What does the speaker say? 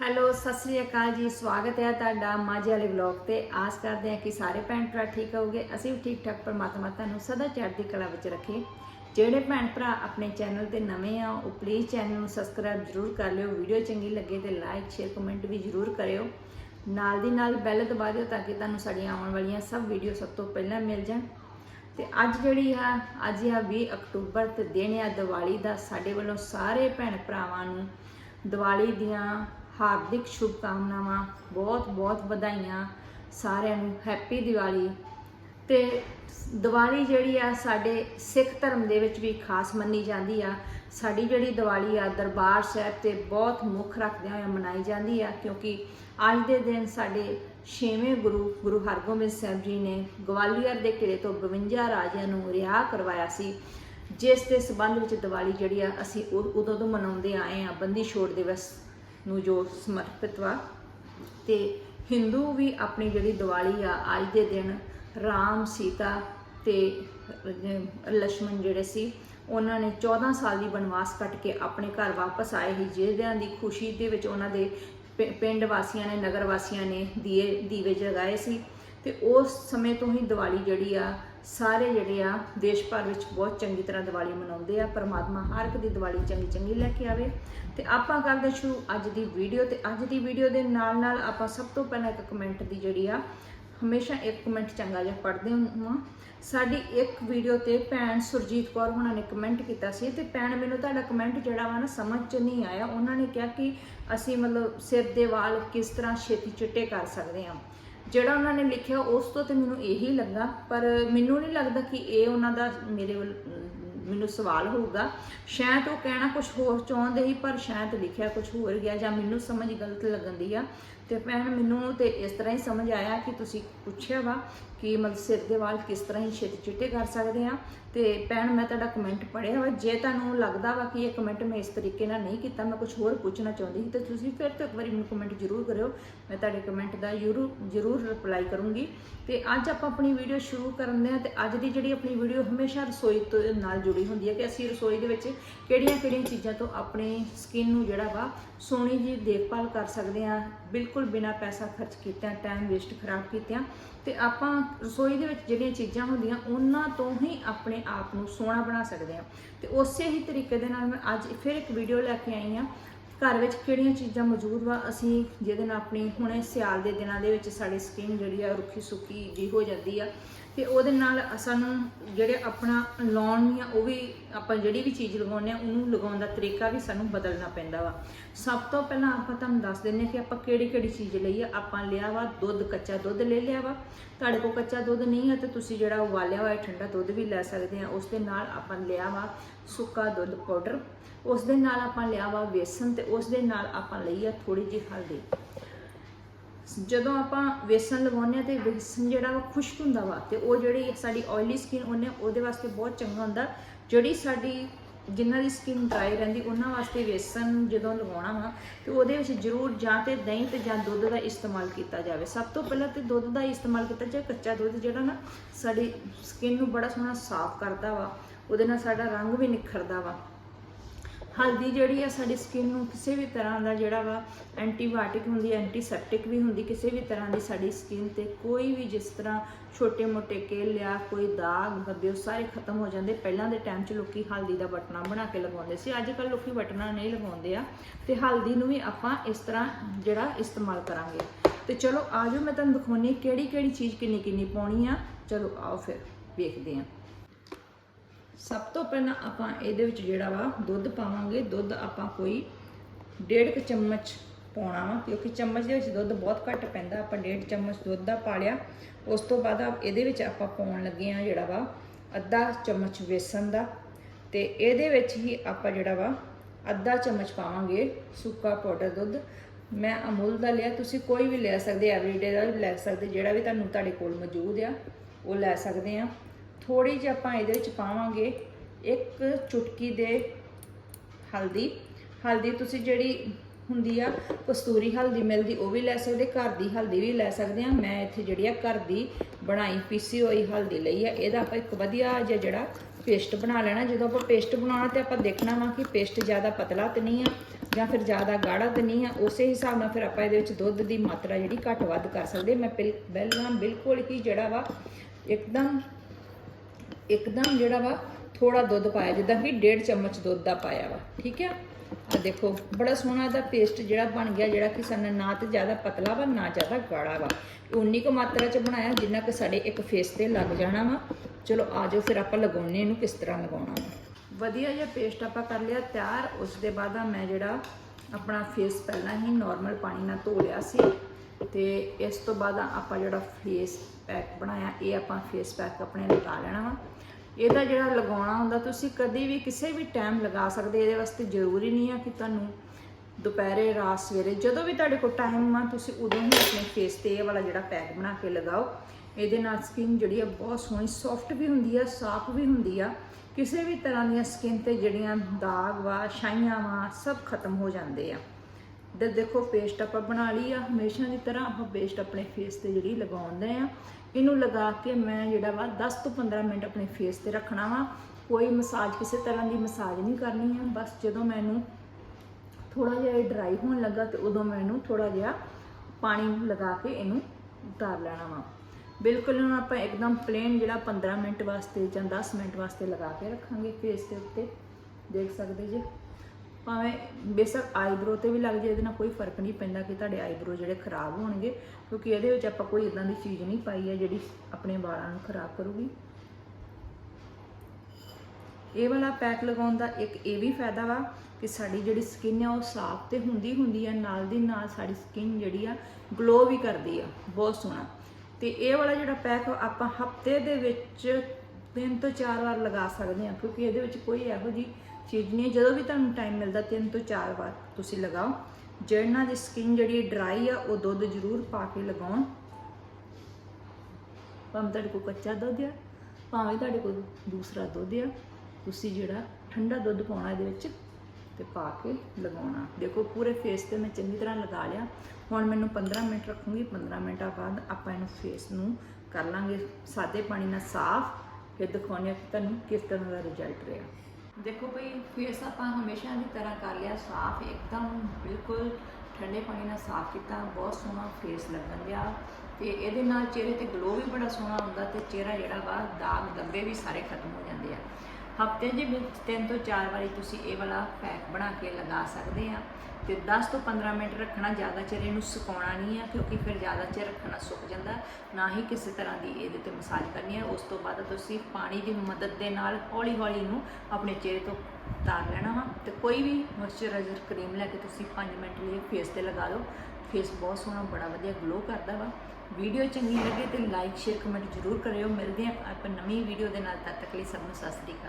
Hello, Sat Sri ਅਕਾਲ ਜੀ। ਸਵਾਗਤ ਹੈ ਤੁਹਾਡਾ ਮਾਝੇ ਵਾਲੇ ਵਲੌਗ ਤੇ। ਆਸ ਕਰਦੇ ਹਾਂ ਕਿ ਸਾਰੇ ਭੈਣ ਭਰਾ ਠੀਕ ਹੋਵੋਗੇ। ਅਸੀਂ ਵੀ ਠੀਕ ਠਾਕ ਪਰਮਾਤਮਾ ਤੁਹਾਨੂੰ ਸਦਾ ਚੜ੍ਹਦੀ ਕਲਾ ਵਿੱਚ ਰੱਖੇ। ਜਿਹੜੇ ਭੈਣ ਭਰਾ ਆਪਣੇ ਚੈਨਲ ਤੇ ਨਵੇਂ ਆ, ਉਹ ਪਲੀਜ਼ ਚੈਨਲ ਨੂੰ ਸਬਸਕ੍ਰਾਈਬ ਜ਼ਰੂਰ ਕਰ ਲਿਓ। ਵੀਡੀਓ ਚੰਗੀ ਲੱਗੇ ਤੇ ਲਾਈਕ ਸ਼ੇਅਰ ਕਮੈਂਟ ਵੀ ਜ਼ਰੂਰ ਕਰਿਓ। ਨਾਲ ਦੀ ਨਾਲ ਬੈਲ ਦਬਾ ਦਿਓ ਤਾਂ ਕਿ ਤੁਹਾਨੂੰ ਸਾਡੀਆਂ ਆਉਣ ਵਾਲੀਆਂ ਸਭ ਵੀਡੀਓ ਸਭ ਤੋਂ ਪਹਿਲਾਂ ਮਿਲ ਜਾਣ। ਤੇ ਅੱਜ ਜਿਹੜੀ ਆ, ਅੱਜ ਆ 20 ਅਕਤੂਬਰ ਤੇ ਦਿਨ ਆ ਦੀਵਾਲੀ ਦਾ। ਸਾਡੇ ਵੱਲੋਂ ਸਾਰੇ ਭੈਣ ਭਰਾਵਾਂ ਨੂੰ ਦੀਵਾਲੀ ਦੀਆਂ ਹਾਰਦਿਕ ਸ਼ੁਭਕਾਮਨਾਵਾਂ, ਬਹੁਤ ਬਹੁਤ ਵਧਾਈਆਂ ਸਾਰਿਆਂ ਨੂੰ ਹੈਪੀ ਦੀਵਾਲੀ। ਤੇ ਦੀਵਾਲੀ ਜਿਹੜੀ ਆ, ਸਾਡੇ ਸਿੱਖ ਧਰਮ ਦੇ ਵਿੱਚ ਵੀ ਖਾਸ ਮੰਨੀ ਜਾਂਦੀ ਆ। ਸਾਡੀ ਜਿਹੜੀ ਦੀਵਾਲੀ ਆ, ਦਰਬਾਰ ਸਾਹਿਬ ਤੇ ਬਹੁਤ ਮੁੱਖ ਰੱਖਦਿਆਂ ਹੋਇਆ ਮਨਾਈ ਜਾਂਦੀ ਆ, ਕਿਉਂਕਿ ਅੱਜ ਦੇ ਦਿਨ ਸਾਡੇ ਛੇਵੇਂ ਗੁਰੂ ਗੁਰੂ ਹਰਗੋਬਿੰਦ ਸਾਹਿਬ ਜੀ ਨੇ ਗਵਾਲੀਅਰ ਦੇ ਕਿਲੇ ਤੋਂ 52 ਰਾਜਿਆਂ ਨੂੰ ਰਿਹਾ ਕਰਵਾਇਆ ਸੀ। ਜਿਸ ਦੇ ਸਬੰਧ ਵਿੱਚ ਦੀਵਾਲੀ ਜਿਹੜੀ ਆ, ਅਸੀਂ ਉਦ- ਉਦੋਂ ਤੋਂ ਮਨਾਉਂਦੇ ਆਏ ਆ, ਬੰਦੀ ਛੋੜ ਦਿਵਸ। ਨੂੰ ਜੋ ਸਮਰਪਿਤ ਵਾ। ਤੇ ਹਿੰਦੂ ਵੀ ਆਪਣੀ ਜਿਹੜੀ ਦੀਵਾਲੀ ਆ, ਅੱਜ ਦੇ ਦਿਨ ਰਾਮ, ਸੀਤਾ ਤੇ ਲక్ష్మణ ਜਿਹੜੇ ਸੀ, ਉਹਨਾਂ ਨੇ 14 ਸਾਲ ਦੀ ਬਨਵਾਸ ਕੱਟ ਕੇ ਆਪਣੇ ਘਰ ਵਾਪਸ ਆਏ ਹੀ ਜਿਹਦਿਆਂ ਦੀ ਖੁਸ਼ੀ ਦੇ ਵਿੱਚ ਉਹਨਾਂ ਦੇ ਪਿੰਡ ਵਾਸੀਆਂ ਨੇ, ਨਗਰ ਵਾਸੀਆਂ ਨੇ ਦੀਏ, ਦੀਵੇ ਜਗਾਏ ਸੀ। ਤੇ ਉਸ ਸਮੇਂ ਤੋਂ ਹੀ ਦੀਵਾਲੀ ਜਿਹੜੀ ਆ, ਸਾਰੇ ਜਿਹੜੇ ਆ ਦੇਸ਼ ਭਰ ਵਿੱਚ ਬਹੁਤ ਚੰਗੀ ਤਰ੍ਹਾਂ ਦੀਵਾਲੀ ਮਨਾਉਂਦੇ ਆ, ਪਰਮਾਤਮਾ ਹਰ ਇੱਕ ਦੀ ਦੀਵਾਲੀ ਚੰਗੀ ਚੰਗੀ ਲੈ ਕੇ ਆਵੇ। ਤੇ ਆਪਾਂ ਕਰਦੇ ਸ਼ੁਰੂ ਅੱਜ ਦੀ ਵੀਡੀਓ ਤੇ ਅੱਜ ਦੀ ਵੀਡੀਓ ਦੇ ਨਾਲ ਨਾਲ ਆਪਾਂ ਸਭ ਤੋਂ ਪਹਿਲਾਂ ਇੱਕ ਕਮੈਂਟ ਦੀ ਜਿਹੜੀ ਆ, ਹਮੇਸ਼ਾ ਇੱਕ ਕਮੈਂਟ ਚੰਗਾ ਜਿਹਾ ਪੜ੍ਹਦੇ ਹਾਂ ਸਾਡੀ ਇੱਕ ਵੀਡੀਓ ਤੇ ਭੈਣ ਸੁਰਜੀਤ ਕੌਰ ਉਹਨਾਂ ਨੇ ਕਮੈਂਟ ਕੀਤਾ ਸੀ ਤੇ ਭੈਣ ਮੈਨੂੰ ਤੁਹਾਡਾ ਕਮੈਂਟ ਜਿਹੜਾ ਵਾ ਨਾ ਸਮਝ ਚ ਨਹੀਂ ਆਇਆ। ਉਹਨਾਂ ਨੇ ਕਿਹਾ ਕਿ ਅਸੀਂ ਮਤਲਬ ਸਿਰ ਦੇ ਵਾਲ ਕਿਸ ਤਰ੍ਹਾਂ ਛੇਤੀ ਚਿੱਟੇ ਕਰ ਸਕਦੇ ਹਾਂ ਜਿਹੜਾ ਉਹਨਾਂ ਨੇ ਲਿਖਿਆ ਉਸ ਤੋਂ ਤੇ ਮੈਨੂੰ ਇਹੀ ਲੱਗਾ, ਪਰ ਮੈਨੂੰ ਨਹੀਂ ਲੱਗਦਾ ਕਿ ਇਹ ਉਹਨਾਂ ਦਾ ਮੇਰੇ ਵੱਲ, ਮੈਨੂੰ ਸਵਾਲ ਹੋਊਗਾ। ਸ਼ਾਇਦ ਉਹ ਕਹਿਣਾ ਕੁਝ ਹੋਰ ਚਾਹੁੰਦੇ ਸੀ, ਪਰ ਸ਼ਾਇਦ ਲਿਖਿਆ ਕੁਝ ਹੋਰ ਗਿਆ ਜਾਂ ਮੈਨੂੰ ਸਮਝ ਗਲਤ ਲੱਗਣ ਦੀ ਆ। ਤੇ ਭੈਣ, ਮੈਨੂੰ ਤੇ ਇਸ ਤਰ੍ਹਾਂ ਹੀ ਸਮਝ ਆਇਆ ਕਿ ਤੁਸੀਂ ਪੁੱਛਿਆ ਵਾ ਕਿ ਮਤਲਬ ਸਿਰ ਦੇ ਵਾਲ ਕਿਸ ਤਰ੍ਹਾਂ ਹੀ ਛੇਤੀ ਚਿੱਟੇ ਕਰ ਸਕਦੇ ਆ। ਤੇ ਭੈਣ, ਮੈਂ ਤੁਹਾਡਾ ਕਮੈਂਟ ਪੜ੍ਹਿਆ ਵਾ। ਜੇ ਤੁਹਾਨੂੰ ਲੱਗਦਾ ਵਾ ਕਿ ਇਹ ਕਮੈਂਟ ਮੈਂ ਇਸ ਤਰੀਕੇ ਨਾਲ ਨਹੀਂ ਕੀਤਾ, ਮੈਂ ਕੁਝ ਹੋਰ ਪੁੱਛਣਾ ਚਾਹੁੰਦੀ ਸੀ, ਤੇ ਤੁਸੀਂ ਫਿਰ ਤੋਂ ਇੱਕ ਵਾਰੀ ਮੈਨੂੰ ਕਮੈਂਟ ਜ਼ਰੂਰ ਕਰਿਓ। ਮੈਂ ਤੁਹਾਡੇ ਕਮੈਂਟ ਦਾ ਜ਼ਰੂਰ ਜ਼ਰੂਰ ਰਿਪਲਾਈ ਕਰੂੰਗੀ। ਤੇ ਅੱਜ ਆਪਾਂ ਆਪਣੀ ਵੀਡੀਓ ਸ਼ੁਰੂ ਕਰਨ ਦੇ ਆ ਤੇ ਅੱਜ ਦੀ ਜਿਹੜੀ ਆਪਣੀ ਵੀਡੀਓ ਹਮੇਸ਼ਾ ਰਸੋਈ ਤੋਂ ਨਾਲ ਜੁੜੀ ਹੁੰਦੀ ਹੈ ਕਿ ਅਸੀਂ ਰਸੋਈ ਦੇ ਵਿੱਚ ਕਿਹੜੀਆਂ-ਕਿਹੜੀਆਂ ਚੀਜ਼ਾਂ ਤੋਂ ਆਪਣੀ ਸਕਿਨ ਨੂੰ ਜਿਹੜਾ ਵਾ ਸੋਹਣੀ ਜੀ ਦੇਖਭਾਲ ਕਰ ਸਕਦੇ ਆ ਬਿਲਕੁਲ ਬਿਨਾ ਪੈਸਾ ਖਰਚ ਕੀਤਾ ਟਾਈਮ ਵੇਸਟ ਖਰਾਬ ਕੀਤਿਆਂ ਤੇ ਆਪਾਂ ਰਸੋਈ ਦੇ ਵਿੱਚ ਜਿਹੜੀਆਂ ਚੀਜ਼ਾਂ ਹੁੰਦੀਆਂ, ਉਹਨਾਂ ਤੋਂ ਹੀ ਆਪਣੇ ਆਪ ਨੂੰ ਸੋਹਣਾ ਬਣਾ ਸਕਦੇ ਹਾਂ। ਤੇ ਉਸੇ ਹੀ ਤਰੀਕੇ ਦੇ ਨਾਲ ਮੈਂ ਅੱਜ ਫਿਰ ਇੱਕ ਵੀਡੀਓ ਲੈ ਕੇ ਆਈ ਆ ਘਰ ਵਿੱਚ ਕਿਹੜੀਆਂ ਚੀਜ਼ਾਂ ਮੌਜੂਦ ਵਾ, ਅਸੀਂ ਜਿਹਦੇ ਨਾਲ ਆਪਣੀ ਹੁਣੇ ਸਿਆਲ ਦੇ ਦਿਨਾਂ ਦੇ ਵਿੱਚ ਸਾਡੀ ਸਕਿਨ ਜਿਹੜੀ ਆ ਰੁੱਖੀ ਸੁੱਕੀ ਜੀ ਹੋ ਜਾਂਦੀ ਆ। ਤੇ ਉਹਦੇ ਨਾਲ ਸਾਨੂੰ ਜਿਹੜੇ ਆਪਣਾ ਲਾਉਣ ਆ, ਉਹ ਵੀ ਆਪਾਂ ਜਿਹੜੀ ਵੀ ਚੀਜ਼ ਲਗਾਉਂਦੇ ਆ, ਉਹਨੂੰ ਲਗਾਉਣ ਦਾ ਤਰੀਕਾ ਵੀ ਸਾਨੂੰ ਬਦਲਣਾ ਪੈਂਦਾ ਵਾ। ਸਭ ਤੋਂ ਪਹਿਲਾਂ ਆਪਾਂ ਤੁਹਾਨੂੰ ਦੱਸ ਦਿੰਨੇ ਕਿ ਆਪਾਂ ਕਿਹੜੀ ਕਿਹੜੀ ਚੀਜ਼ ਲਈ ਆ। ਆਪਾਂ ਲਿਆ ਵਾ ਦੁੱਧ, ਕੱਚਾ ਦੁੱਧ ਲੈ ਲਿਆ ਵਾ। ਤੁਹਾਡੇ ਕੋਲ ਕੱਚਾ ਦੁੱਧ ਨਹੀਂ ਹੈ ਤੇ ਤੁਸੀਂ ਜਿਹੜਾ ਉਬਾਲਿਆ ਹੋਇਆ ਠੰਡਾ ਦੁੱਧ ਵੀ ਲੈ ਸਕਦੇ ਆ। ਉਸ ਦੇ ਨਾਲ ਆਪਾਂ ਲਿਆ ਵਾ ਸੁੱਕਾ ਦੁੱਧ ਪਾਊਡਰ। ਉਸ ਦੇ ਨਾਲ ਆਪਾਂ ਲਿਆ ਵਾ ਵੇਸਣ ਤੇ ਉਸ ਦੇ ਨਾਲ ਆਪਾਂ ਲਈ ਆ ਥੋੜੀ ਜਿਹੀ ਹਲਦੀ। ਜਦੋਂ ਆਪਾਂ ਵੇਸਣ ਲਗਾਉਂਦੇ ਆ ਤੇ ਵੇਸਣ ਜਿਹੜਾ ਵਾ ਖੁਸ਼ਕ ਹੁੰਦਾ ਵਾ ਤੇ ਉਹ ਜਿਹੜੀ ਸਾਡੀ ਆਇਲੀ ਸਕਿਨ ਉਹਨੇ ਉਹਦੇ ਵਾਸਤੇ ਬਹੁਤ ਚੰਗਾ ਹੁੰਦਾ। ਜਿਹੜੀ ਸਾਡੀ ਜਿਨ੍ਹਾਂ ਦੀ ਸਕਿਨ ਡਰਾਈ ਰਹਿੰਦੀ ਉਹਨਾਂ ਵਾਸਤੇ ਵੇਸਣ ਜਦੋਂ ਲਗਾਉਣਾ ਵਾ ਤੇ ਉਹਦੇ ਵਿੱਚ ਜ਼ਰੂਰ ਜਾਂ ਤੇ ਦਹੀਂ ਤੇ ਜਾਂ ਦੁੱਧ ਦਾ ਇਸਤੇਮਾਲ ਕੀਤਾ ਜਾਵੇ। ਸਭ ਤੋਂ ਪਹਿਲਾਂ ਤੇ ਦੁੱਧ ਦਾ ਇਸਤੇਮਾਲ ਕੀਤਾ ਜਾਵੇ। ਕੱਚਾ ਦੁੱਧ ਜਿਹੜਾ ਨਾ ਸਾਡੀ ਸਕਿਨ ਨੂੰ ਬੜਾ ਸੋਹਣਾ ਸਾਫ਼ ਕਰਦਾ ਵਾ। ਉਹਦੇ ਨਾਲ ਸਾਡਾ ਰੰਗ ਵੀ ਨਿਖਰਦਾ ਵਾ। ਹਲਦੀ ਜਿਹੜੀ ਆ, ਸਾਡੀ ਸਕਿਨ ਨੂੰ ਕਿਸੇ ਵੀ ਤਰ੍ਹਾਂ ਦਾ ਜਿਹੜਾ ਵਾ ਐਂਟੀਬਾਇਓਟਿਕ ਹੁੰਦੀ ਐਂਟੀਸੈਪਟਿਕ ਵੀ ਹੁੰਦੀ, ਕਿਸੇ ਵੀ ਤਰ੍ਹਾਂ ਦੀ ਸਾਡੀ ਸਕਿਨ ਤੇ ਕੋਈ ਵੀ ਜਿਸ ਤਰ੍ਹਾਂ ਛੋਟੇ-ਮੋਟੇ ਕੇਲ ਆ ਕੋਈ ਦਾਗ ਧੱਬੇ ਉਹ ਸਾਰੇ ਖਤਮ ਹੋ ਜਾਂਦੇ। ਪਹਿਲਾਂ ਦੇ ਟਾਈਮ 'ਚ ਲੋਕੀ ਹਲਦੀ ਦਾ ਬਟਨਾ ਬਣਾ ਕੇ ਲਗਾਉਂਦੇ ਸੀ ਅੱਜ ਕੱਲ ਲੋਕੀ ਬਟਨਾ ਨਹੀਂ ਲਗਾਉਂਦੇ ਆ। ਤੇ ਹਲਦੀ ਨੂੰ ਵੀ ਆਪਾਂ ਇਸ ਤਰ੍ਹਾਂ ਜਿਹੜਾ ਇਸਤੇਮਾਲ ਕਰਾਂਗੇ। ਤੇ ਚਲੋ ਆਜੋ ਮੈਂ ਤੁਹਾਨੂੰ ਦਿਖਾਉਣੀ ਕਿਹੜੀ ਕਿਹੜੀ ਚੀਜ਼ ਕਿੰਨੀ ਕਿੰਨੀ ਪਾਉਣੀ ਆ। ਚਲੋ ਆਓ ਫਿਰ, ਵੇਖਦੇ ਹਾਂ ਸਭ ਤੋਂ ਪਹਿਲਾਂ ਆਪਾਂ ਇਹਦੇ ਵਿੱਚ ਜਿਹੜਾ ਵਾ ਦੁੱਧ ਪਾਵਾਂਗੇ। ਦੁੱਧ ਆਪਾਂ ਕੋਈ ਡੇਢ ਕੁ ਚਮਚ ਪਾਉਣਾ ਵਾ, ਕਿਉਂਕਿ ਚਮਚ ਦੇ ਵਿੱਚ ਦੁੱਧ ਬਹੁਤ ਘੱਟ ਪੈਂਦਾ। ਆਪਾਂ ਡੇਢ ਚਮਚ ਦੁੱਧ ਦਾ ਪਾ ਲਿਆ। ਉਸ ਤੋਂ ਬਾਅਦ ਇਹਦੇ ਵਿੱਚ ਆਪਾਂ ਪਾਉਣ ਲੱਗੇ ਆ ਜਿਹੜਾ ਵਾ ਅੱਧਾ ਚਮਚ ਵੇਸਣ ਦਾ। ਤੇ ਇਹਦੇ ਵਿੱਚ ਹੀ ਆਪਾਂ ਜਿਹੜਾ ਵਾ ਅੱਧਾ ਚਮਚ ਪਾਵਾਂਗੇ ਸੁੱਕਾ ਪਾਊਡਰ ਦੁੱਧ। ਮੈਂ ਅਮੁੱਲ ਦਾ ਲਿਆ, ਤੁਸੀਂ ਕੋਈ ਵੀ ਲੈ ਸਕਦੇ ਐਵਰੀਡੇ ਦਾ ਵੀ ਲੈ ਸਕਦੇ, ਜਿਹੜਾ ਵੀ ਤੁਹਾਨੂੰ ਤੁਹਾਡੇ ਕੋਲ ਮੌਜੂਦ ਆ, ਉਹ ਲੈ ਸਕਦੇ ਆ। ਥੋੜੀ ਜਿਹੀ ਆਪਾਂ ਇਹਦੇ ਵਿੱਚ ਪਾਵਾਂਗੇ ਇੱਕ ਚੁਟਕੀ ਦੇ ਹਲਦੀ। ਹਲਦੀ ਤੁਸੀਂ ਜਿਹੜੀ ਹੁੰਦੀ ਆ, ਕਸਤੂਰੀ ਹਲਦੀ ਮਿਲਦੀ ਉਹ ਵੀ ਲੈ ਸਕਦੇ, ਘਰ ਦੀ ਹਲਦੀ ਵੀ ਲੈ ਸਕਦੇ ਆ। ਮੈਂ ਇੱਥੇ ਜਿਹੜੀ ਆ ਘਰ ਦੀ ਬਣਾਈ, ਪੀਸੀ ਹੋਈ ਹਲਦੀ ਲਈ ਆ। ਇਹਦਾ ਆਪਾਂ ਇੱਕ ਵਧੀਆ ਜਿਹਾ ਜਿਹੜਾ ਪੇਸਟ ਬਣਾ ਲੈਣਾ। ਜਦੋਂ ਆਪਾਂ ਪੇਸਟ ਬਣਾਉਣਾ ਤੇ ਆਪਾਂ ਦੇਖਣਾ ਵਾ ਕਿ ਪੇਸਟ ਜ਼ਿਆਦਾ ਪਤਲਾ ਤੇ ਨਹੀਂ ਆ ਜਾਂ ਫਿਰ ਜ਼ਿਆਦਾ ਗਾੜਾ 'ਤੇ ਨਹੀਂ ਆ, ਉਸੇ ਹਿਸਾਬ ਨਾਲ ਫਿਰ ਆਪਾਂ ਇਹਦੇ ਵਿੱਚ ਦੁੱਧ ਦੀ ਮਾਤਰਾ ਜਿਹੜੀ ਘੱਟ ਵੱਧ ਕਰ ਸਕਦੇ। ਮੈਂ ਬਿਲ- ਪਹਿਲਾਂ ਬਿਲਕੁਲ ਹੀ ਜਿਹੜਾ ਵਾ, ਇੱਕਦਮ ਇੱਕਦਮ ਜਿਹੜਾ ਵਾ ਥੋੜਾ ਦੁੱਧ ਪਾਇਆ, ਜਿੱਦਾਂ ਕਿ 1.5 ਚਮਚ ਦੁੱਧ ਦਾ ਪਾਇਆ ਵਾ, ਠੀਕ ਹੈ ਆ ਦੇਖੋ, ਬੜਾ ਸੋਹਣਾ ਇਹਦਾ ਪੇਸਟ ਜਿਹੜਾ ਬਣ ਗਿਆ, ਜਿਹੜਾ ਕਿ ਸਾਨੂੰ ਨਾ ਤੇ ਜ਼ਿਆਦਾ ਪਤਲਾ ਵਾ, ਨਾ ਜ਼ਿਆਦਾ ਗਾੜਾ ਵਾ। ਉਨੀ ਕੁ ਮਾਤਰਾ ਚ ਬਣਾਇਆ, ਜਿੰਨਾ ਕਿ ਸਾਡੇ ਇੱਕ ਫੇਸ ਤੇ ਲੱਗ ਜਾਣਾ ਵਾ। ਚਲੋ, ਆ ਜਾਓ, ਫਿਰ ਆਪਾਂ ਲਗਾਉਣੇ ਇਹਨੂੰ ਕਿਸ ਤਰ੍ਹਾਂ ਲਗਾਉਣਾ ਵਾ। ਵਧੀਆ ਜਿਹਾ ਪੇਸਟ ਆਪਾਂ ਕਰ ਲਿਆ, ਤਿਆਰ। ਉਸ ਦੇ ਬਾਅਦ ਆ ਮੈਂ ਜਿਹੜਾ ਆਪਣਾ ਫੇਸ ਪਹਿਲਾਂ ਹੀ ਨਾਰਮਲ ਪਾਣੀ ਨਾਲ ਧੋ ਲਿਆ ਸੀ। ਤੇ ਇਸ ਤੋਂ ਬਾਅਦ ਆਪਾਂ ਜਿਹੜਾ ਫੇਸ ਪੈਕ ਬਣਾਇਆ, ਇਹ ਆਪਾਂ ਫੇਸ ਪੈਕ ਆਪਣੇ ਲਗਾ ਲੈਣਾ ਵਾ। ਇਹਦਾ ਜਿਹੜਾ ਲਗਾਉਣਾ ਹੁੰਦਾ, ਤੁਸੀਂ ਕਦੀ ਵੀ ਕਿਸੇ ਵੀ ਟਾਈਮ ਲਗਾ ਸਕਦੇ, ਇਹਦੇ ਵਾਸਤੇ ਜ਼ਰੂਰੀ ਨਹੀਂ ਆ ਕਿ ਤੁਹਾਨੂੰ ਦੁਪਹਿਰੇ, ਰਾਤ, ਸਵੇਰੇ, ਜਦੋਂ ਵੀ ਤੁਹਾਡੇ ਕੋਲ ਟਾਈਮ ਆ, ਤੁਸੀਂ ਉਦੋਂ ਹੀ ਆਪਣੇ ਫੇਸ ਤੇ ਇਹ ਵਾਲਾ ਜਿਹੜਾ ਪੈਕ ਬਣਾ ਕੇ ਲਗਾਓ। ਇਹਦੇ ਨਾਲ ਸਕਿਨ ਜਿਹੜੀ ਆ, ਬਹੁਤ ਸੋਹਣੀ ਸੌਫਟ ਵੀ ਹੁੰਦੀ ਆ, ਸਾਫ਼ ਵੀ ਹੁੰਦੀ ਆ। ਕਿਸੇ ਵੀ ਤਰ੍ਹਾਂ ਦੀਆਂ ਸਕਿਨ ਤੇ ਜਿਹੜੀਆਂ ਦਾਗ ਵਾ, ਛਾਈਆਂ ਵਾ, ਸਭ ਖਤਮ ਹੋ ਜਾਂਦੇ ਆ। ਤੇ ਦੇਖੋ ਪੇਸਟ ਆਪਾਂ ਬਣਾ ਲਈ ਆ, ਹਮੇਸ਼ਾ ਦੀ ਤਰ੍ਹਾਂ ਆਪਾਂ ਪੇਸਟ ਆਪਣੇ ਫੇਸ ਤੇ ਜਿਹੜੀ ਲਗਾਉਂਦੇ ਆ। ਇਹਨੂੰ ਲਗਾ ਕੇ ਮੈਂ ਜਿਹੜਾ ਵਾ 10 ਤੋਂ 15 ਮਿੰਟ ਆਪਣੇ ਫੇਸ ਤੇ ਰੱਖਣਾ ਵਾ। ਕੋਈ ਮਸਾਜ ਕਿਸੇ ਤਰ੍ਹਾਂ ਦੀ ਮਸਾਜ ਨਹੀਂ ਕਰਨੀ ਹੈ ਬਸ ਜਦੋਂ ਮੈਨੂੰ ਥੋੜਾ ਜਿਹਾ ਇਹ ਡਰਾਈ ਹੋਣ ਲੱਗਾ ਤੇ ਉਦੋਂ ਮੈਂ ਇਹਨੂੰ ਥੋੜਾ ਜਿਹਾ ਪਾਣੀ ਲਗਾ ਕੇ ਇਹਨੂੰ ਉਤਾਰ ਲੈਣਾ ਵਾ। ਬਿਲਕੁਲ ਇਹਨੂੰ ਆਪਾਂ ਇੱਕਦਮ ਪਲੇਨ ਜਿਹੜਾ 15 ਮਿੰਟ ਵਾਸਤੇ ਜਾਂ 10 ਮਿੰਟ ਵਾਸਤੇ ਲਗਾ ਕੇ ਰੱਖਾਂਗੇ ਫੇਸ ਦੇ ਉੱਤੇ। ਦੇਖ ਸਕਦੇ ਜੇ? ਭਾਵੇਂ ਬੇਸ਼ੱਕ ਆਈਬ੍ਰੋ ਤੇ ਵੀ ਲੱਗ ਜਾਏ, ਇਹਦੇ ਨਾਲ ਕੋਈ ਫ਼ਰਕ ਨਹੀਂ ਪੈਂਦਾ ਕਿ ਤੁਹਾਡੇ ਆਈਬ੍ਰੋ ਜਿਹੜੇ ਖਰਾਬ ਹੋਣਗੇ, ਕਿਉਂਕਿ ਇਹਦੇ ਵਿੱਚ ਆਪਾਂ ਕੋਈ ਇਦਾਂ ਦੀ ਚੀਜ਼ ਨਹੀਂ ਪਾਈ ਹੈ ਜਿਹੜੀ ਆਪਣੇ ਵਾਲਾਂ ਨੂੰ ਖਰਾਬ ਕਰੂਗੀ। ਇਹ ਵਾਲਾ ਪੈਕ ਲਗਾਉਣ ਦਾ ਇੱਕ ਇਹ ਵੀ ਫਾਇਦਾ ਵਾ ਕਿ ਸਾਡੀ ਜਿਹੜੀ ਸਕਿਨ ਆ ਉਹ ਸਾਫ਼ ਤੇ ਹੁੰਦੀ ਹੁੰਦੀ ਹੈ ਨਾਲ ਦੀ ਨਾਲ ਸਾਡੀ ਸਕਿਨ ਜਿਹੜੀ ਆ ਗਲੋ ਵੀ ਕਰਦੀ ਆ, ਬਹੁਤ ਸੋਹਣਾ। ਤੇ ਇਹ ਵਾਲਾ ਜਿਹੜਾ ਪੈਕ ਆਪਾਂ ਹਫ਼ਤੇ ਦੇ ਵਿੱਚ ਤਿੰਨ ਤੋਂ ਚਾਰ ਵਾਰ ਲਗਾ ਸਕਦੇ ਆ ਕਿਉਂਕਿ ਇਹਦੇ ਵਿੱਚ ਕੋਈ ਇਹੋ ਜੀ ਚੀਜ਼ ਨਹੀਂ ਹੈ। ਜਦੋਂ ਵੀ ਤੁਹਾਨੂੰ ਟਾਈਮ ਮਿਲਦਾ ਤਿੰਨ ਤੋਂ ਚਾਰ ਵਾਰ ਤੁਸੀਂ ਲਗਾਓ। ਜਿਹਨਾਂ ਦੀ ਸਕਿਨ ਜਿਹੜੀ ਡਰਾਈ ਆ, ਉਹ ਦੁੱਧ ਜ਼ਰੂਰ ਪਾ ਕੇ ਲਗਾਉਣ। ਭਾਵੇਂ ਤੁਹਾਡੇ ਕੋਲ ਕੱਚਾ ਦੁੱਧ ਆ, ਭਾਵੇਂ ਤੁਹਾਡੇ ਕੋਲ ਦੂਸਰਾ ਦੁੱਧ ਆ, ਤੁਸੀਂ ਜਿਹੜਾ ਠੰਡਾ ਦੁੱਧ ਪਾਉਣਾ ਇਹਦੇ ਵਿੱਚ ਤੇ ਪਾ ਕੇ ਲਗਾਉਣਾ। ਦੇਖੋ, ਪੂਰੇ ਫੇਸ ਤੇ ਮੈਂ ਚੰਗੀ ਤਰ੍ਹਾਂ ਲਗਾ ਲਿਆ। ਹੁਣ ਮੈਨੂੰ 15 ਮਿੰਟ ਰੱਖੂੰਗੀ। 15 ਮਿੰਟਾਂ ਬਾਅਦ ਆਪਾਂ ਇਹਨੂੰ ਫੇਸ ਨੂੰ ਕਰ ਲਾਂਗੇ। ਸਾਦੇ ਪਾਣੀ ਨਾਲ ਸਾਫ਼। ਫਿਰ ਦਿਖਾਉਂਦੇ ਹਾਂ ਕਿ ਤੁਹਾਨੂੰ ਕਿਸ ਤਰ੍ਹਾਂ ਦਾ ਰਿਜ਼ਲਟ ਰਿਹਾ। ਦੇਖੋ ਭਈ ਫੇਸ ਆਪਾਂ ਹਮੇਸ਼ਾ ਦੀ ਤਰ੍ਹਾਂ ਕਰ ਲਿਆ, ਸਾਫ਼ ਇੱਕਦਮ, ਬਿਲਕੁਲ ਠੰਡੇ ਪਾਣੀ ਨਾਲ ਸਾਫ਼ ਕੀਤਾ, ਬਹੁਤ ਸੋਹਣਾ ਫੇਸ ਲੱਗਣ ਦਿਆ। ਤੇ ਇਹਦੇ ਨਾਲ ਚਿਹਰੇ ਤੇ ਗਲੋ ਵੀ ਬੜਾ ਸੋਹਣਾ ਹੁੰਦਾ ਤੇ ਚਿਹਰਾ ਜਿਹੜਾ ਵਾ ਦਾਗ ਦੱਬੇ ਵੀ ਸਾਰੇ ਖਤਮ ਹੋ ਜਾਂਦੇ ਆ। ਹਫ਼ਤੇ ਦੇ ਵਿੱਚ ਤਿੰਨ ਤੋਂ ਚਾਰ ਵਾਰੀ ਤੁਸੀਂ ਇਹ ਵਾਲਾ ਪੈਕ ਬਣਾ ਕੇ ਲਗਾ ਸਕਦੇ ਆ। ਤੇ 10 ਤੋਂ 15 ਮਿੰਟ ਰੱਖਣਾ, ਜ਼ਿਆਦਾ ਚਿਰ ਇਹਨੂੰ ਸੁਕਾਉਣਾ ਨਹੀਂ ਆ, ਕਿਉਂਕਿ ਫਿਰ ਜ਼ਿਆਦਾ ਚਿਰ ਰੱਖਣਾ ਸੁੱਕ ਜਾਂਦਾ। ਨਾ ਹੀ ਕਿਸੇ ਤਰ੍ਹਾਂ ਦੀ ਇਹਦੇ ਤੇ ਮਸਾਜ ਕਰਨੀ ਹੈ ਉਸ ਤੋਂ ਬਾਅਦ ਤੁਸੀਂ ਪਾਣੀ ਦੀ ਮਦਦ ਦੇ ਨਾਲ ਹੌਲੀ ਹੌਲੀ ਇਹਨੂੰ ਆਪਣੇ ਚਿਹਰੇ ਤੋਂ ਉਤਾਰ ਲੈਣਾ ਵਾ। ਤੇ ਕੋਈ ਵੀ ਮੋਇਸਚਰਾਈਜ਼ਰ ਕਰੀਮ ਲੈ ਕੇ ਤੁਸੀਂ 5 ਮਿੰਟ ਲਈ ਫੇਸ ਤੇ ਲਗਾ ਲਓ। ਫੇਸ ਬਹੁਤ ਸੋਹਣਾ, ਬੜਾ ਵਧੀਆ ਗਲੋ ਕਰਦਾ ਵਾ। ਵੀਡੀਓ ਚੰਗੀ ਲੱਗੇ ਤੇ ਲਾਈਕ ਸ਼ੇਅਰ ਕਮੈਂਟ ਜ਼ਰੂਰ ਕਰਿਓ। ਮਿਲਦੇ ਹਾਂ ਆਪਾਂ ਨਵੀਂ ਵੀਡੀਓ ਦੇ ਨਾਲ, ਤਦ ਤੱਕ ਲਈ ਸਭ ਨੂੰ ਸਤਿ ਸ੍ਰੀ ਅਕਾਲ।